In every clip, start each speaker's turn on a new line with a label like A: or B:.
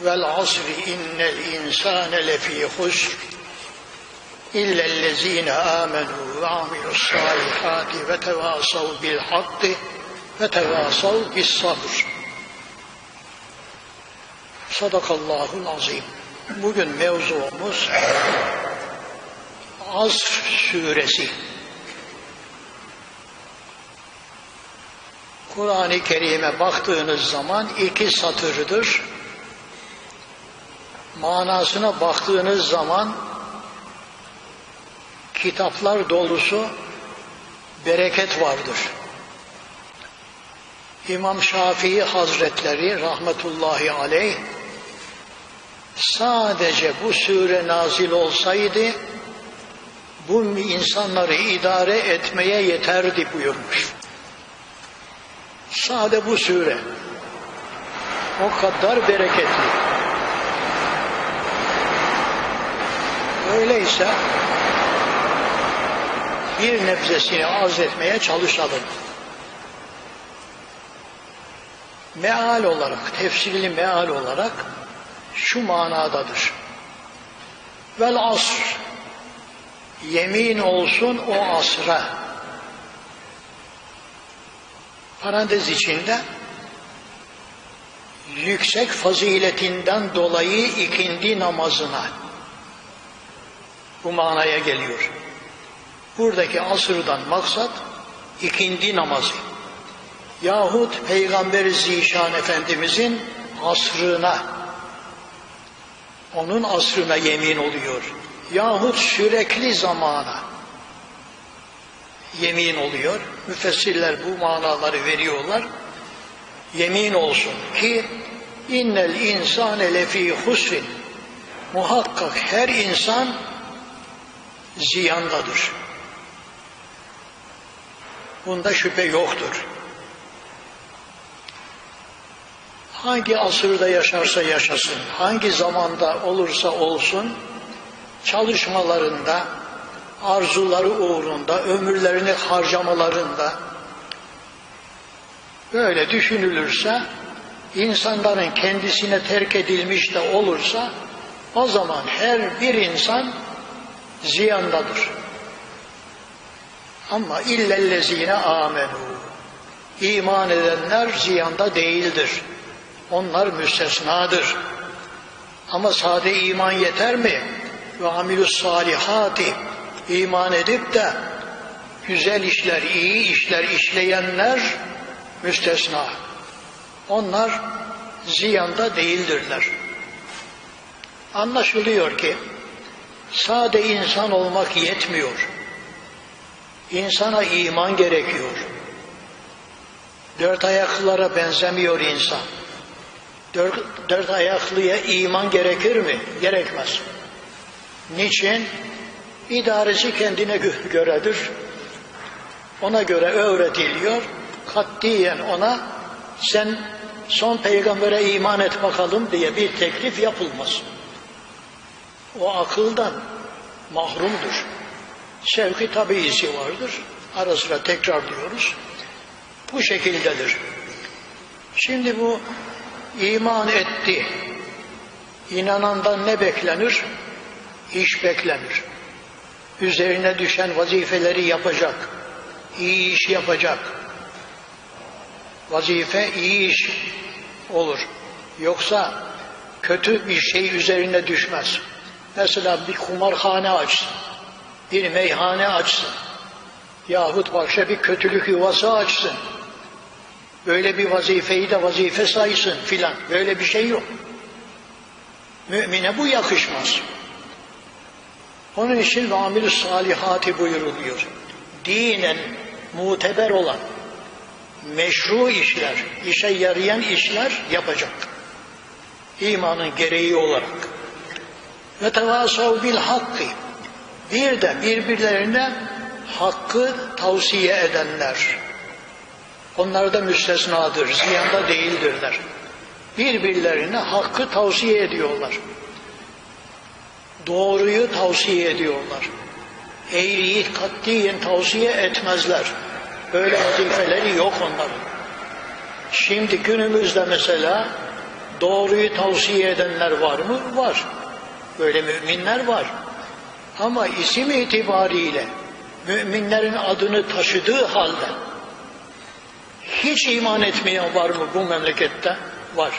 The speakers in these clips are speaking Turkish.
A: والعصر إن الإنسان لفي خسر إلا الذين آمنوا وعملوا الصالحات وتواصوا بالحق وتواصوا بالصبر Sadakallahul azim. Bugün mevzumuz Asr suresi. Kur'an-ı Kerim'e baktığınız zaman iki satırdır manasına baktığınız zaman kitaplar dolusu bereket vardır. İmam Şafii Hazretleri rahmetullahi aleyh sadece bu sure nazil olsaydı bu insanları idare etmeye yeterdi buyurmuş. Sade bu sure o kadar bereketli. Öyleyse bir nebzesini arz etmeye çalışalım. Meal olarak, tefsirli meal olarak şu manadadır. Vel asr, yemin olsun o asra. Parantez içinde yüksek faziletinden dolayı ikindi namazına bu manaya geliyor. Buradaki asırdan maksat ikindi namazı. Yahut Peygamber Zişan Efendimizin asrına, onun asrına yemin oluyor. Yahut sürekli zamana yemin oluyor. Müfessirler bu manaları veriyorlar. Yemin olsun ki innel insane lefî husrin muhakkak her insan ziyandadır. Bunda şüphe yoktur. Hangi asırda yaşarsa yaşasın, hangi zamanda olursa olsun, çalışmalarında, arzuları uğrunda, ömürlerini harcamalarında, böyle düşünülürse, insanların kendisine terk edilmiş de olursa, o zaman her bir insan ziyandadır. Ama illellezine amenu. İman edenler ziyanda değildir. Onlar müstesnadır. Ama sade iman yeter mi? Ve amilus salihati iman edip de güzel işler, iyi işler işleyenler müstesna. Onlar ziyanda değildirler. Anlaşılıyor ki Sade insan olmak yetmiyor. İnsana iman gerekiyor. Dört ayaklılara benzemiyor insan. Dört, dört ayaklıya iman gerekir mi? Gerekmez. Niçin? İdaresi kendine göredir. Ona göre öğretiliyor. Katiyen ona sen son peygambere iman et bakalım diye bir teklif yapılmaz o akıldan mahrumdur. Şevki tabiisi vardır. Ara sıra tekrar diyoruz. Bu şekildedir. Şimdi bu iman etti. İnanandan ne beklenir? İş beklenir. Üzerine düşen vazifeleri yapacak. İyi iş yapacak. Vazife iyi iş olur. Yoksa kötü bir şey üzerine düşmez. Mesela bir kumarhane açsın, bir meyhane açsın, yahut başka bir kötülük yuvası açsın. Böyle bir vazifeyi de vazife saysın filan. Böyle bir şey yok. Mümine bu yakışmaz. Onun için amil salihati buyuruluyor. Dinen muteber olan, meşru işler, işe yarayan işler yapacak. İmanın gereği olarak. Ve tevasav bil hakkı. Bir de birbirlerine hakkı tavsiye edenler. Onlar da müstesnadır, ziyanda değildirler. Birbirlerine hakkı tavsiye ediyorlar. Doğruyu tavsiye ediyorlar. Eğriyi katiyen tavsiye etmezler. Böyle vazifeleri yok onların. Şimdi günümüzde mesela doğruyu tavsiye edenler var mı? Var. Böyle müminler var. Ama isim itibariyle müminlerin adını taşıdığı halde hiç iman etmeyen var mı bu memlekette? Var.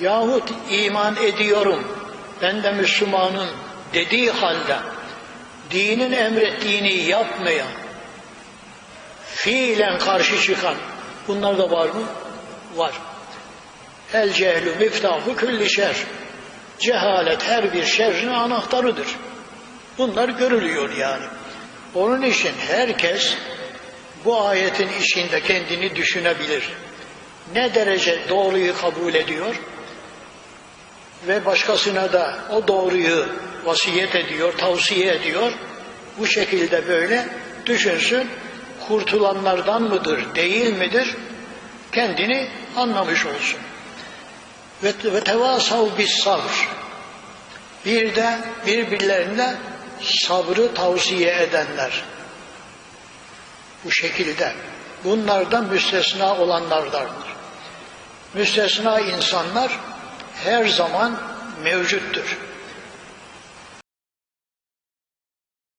A: Yahut iman ediyorum, ben de Müslümanım dediği halde dinin emrettiğini yapmayan, fiilen karşı çıkan bunlar da var mı? Var. El cehlü miftahu külli şer. Cehalet her bir şerrin anahtarıdır. Bunlar görülüyor yani. Onun için herkes bu ayetin içinde kendini düşünebilir. Ne derece doğruyu kabul ediyor ve başkasına da o doğruyu vasiyet ediyor, tavsiye ediyor. Bu şekilde böyle düşünsün, kurtulanlardan mıdır, değil midir? Kendini anlamış olsun. Ve, ve tevasav bis sabr. Bir de birbirlerine sabrı tavsiye edenler. Bu şekilde. Bunlardan müstesna olanlardandır. Müstesna insanlar her zaman mevcuttur.